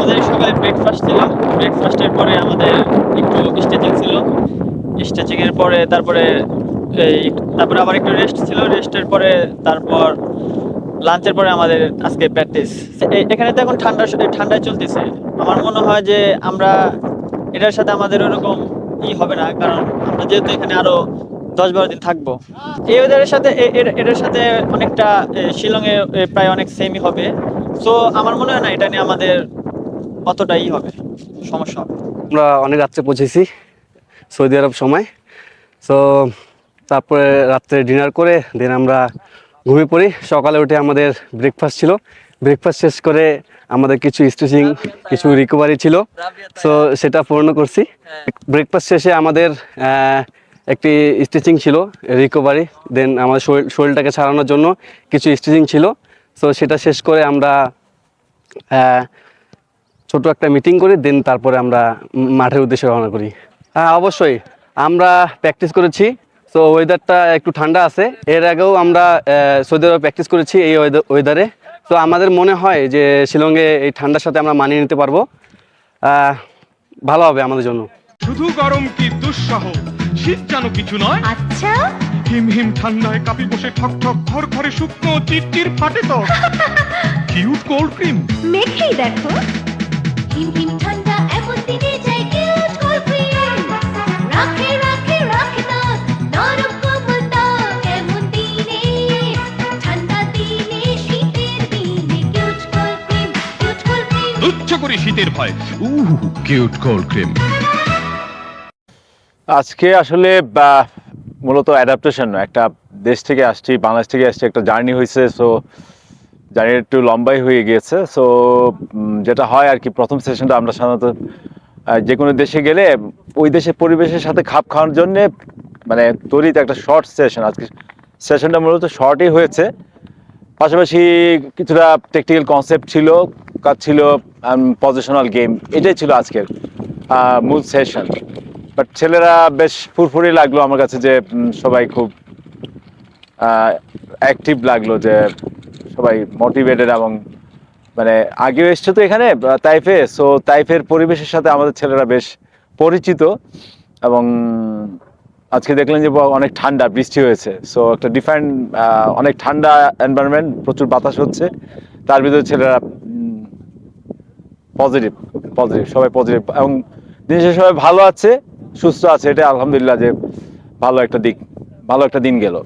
আমাদের সকালে ব্রেকফাস্ট ছিল। ব্রেকফাস্টের পরে আমাদের একটু স্টেচিং ছিল। স্টেচিং এর পরে তারপরে এই তারপরে আবার একটু রেস্ট ছিল। রেস্টের পরে তারপর লাঞ্চের পরে আমাদের আজকে প্র্যাকটিস এখানে তো এখন ঠান্ডা ঠান্ডায় চলতেছে। আমার মনে হয় যে আমরা এটার সাথে আমাদের ওরকম ই হবে না, কারণ আমরা যেহেতু এখানে আরও দশ বারো দিন থাকব। এই ওয়েদারের সাথে এটার সাথে অনেকটা শিলংয়ে প্রায় অনেক সেমই হবে। সো আমার মনে হয় না এটা নিয়ে আমাদের অতটাই হবে, সমস্যা হবে। আমরা অনেক রাত্রে পৌঁছেছি সৌদি আরব সময়। সো তারপরে রাত্রে ডিনার করে দেন আমরা ঘুমিয়ে পড়ি। সকালে উঠে আমাদের ব্রেকফাস্ট ছিল। ব্রেকফাস্ট শেষ করে আমাদের কিছু স্ট্রেচিং কিছু রিকভারি ছিল। সো সেটা পূর্ণ করছি। ব্রেকফাস্ট শেষে আমাদের একটি স্টিচিং ছিল রিকভারি দেন আমাদের শরীর, শরীরটাকে ছাড়ানোর জন্য কিছু স্টিচিং ছিল। সো সেটা শেষ করে আমরা ছোট একটা মিটিং করি দেন তারপরে আমরা মাঠের উদ্দেশ্যে রওনা করি। হ্যাঁ অবশ্যই। আমরা প্র্যাকটিস করেছি। তো ওয়েদারটা একটু ঠান্ডা আছে। এর আগেও আমরা সৌদি আরবে প্র্যাকটিস করেছি এই ওয়েদারে তো আমাদের মনে হয় যে শিলংয়ে এই ঠান্ডার সাথে আমরা মানিয়ে নিতে পারব। ভালো হবে আমাদের জন্য। শুধু গরম কি দুঃসহ? শীত যেন কিছু নয়। আচ্ছা? হিম হিম ঠান্ডায় কাপি বসে ঠক ঠক ঘর ঘরে শুকনো চিরচির ফাটে তো। কিউট কোল্ড ক্রিম মেখেই দেখো। হিম হিম ঠান্ডা এমন দিনে যাই কিউট কোল্ড ক্রিম রাখে রাখে রাখে না নরম কোমল ত্বক এমন দিনে ঠান্ডা দিনে শীতের দিনে cute cold cream cute cold cream উচ্চ করে শীতের ভয়। উহ কিউট কোল্ড ক্রিম আজকে আসলে বা, মূলত অ্যাডাপ্টেশন একটা দেশ থেকে আসছি বাংলাদেশ থেকে আসছি একটা জার্নি হয়েছে সো জার্নি একটু লম্বাই হয়ে গিয়েছে সো যেটা হয় আর কি, প্রথম সেশনটা আমরা সাধারণত যে কোনো দেশে গেলে ওই দেশের পরিবেশের সাথে খাপ খাওয়ার জন্যে মানে তৈরিতে একটা শর্ট সেশন আজকে সেশনটা মূলত শর্টই হয়েছে। পাশাপাশি কিছুটা টেকনিক্যাল কনসেপ্ট ছিল, কাজ ছিল পজিশনাল গেম এটাই ছিল আজকের মূল সেশন বাট ছেলেরা বেশ ফুরফুরি লাগল আমার কাছে যে সবাই খুব অ্যাক্টিভ লাগল যে সবাই মোটিভেটেড এবং মানে আগেও এসছে তো এখানে তাইফে সো তাইফের পরিবেশের সাথে আমাদের ছেলেরা বেশ পরিচিত এবং আজকে দেখলেন যে অনেক ঠান্ডা, বৃষ্টি হয়েছে। সো একটা ডিফারেন্ট অনেক ঠান্ডা এনভায়রনমেন্ট প্রচুর বাতাস হচ্ছে। তার ভিতরে ছেলেরা পজিটিভ পজিটিভ সবাই পজিটিভ এবং জিনিসের সবাই ভালো আছে, সুস্থ আছে। এটা আলহামদুলিল্লাহ যে ভালো একটা দিক, ভালো একটা দিন গেল।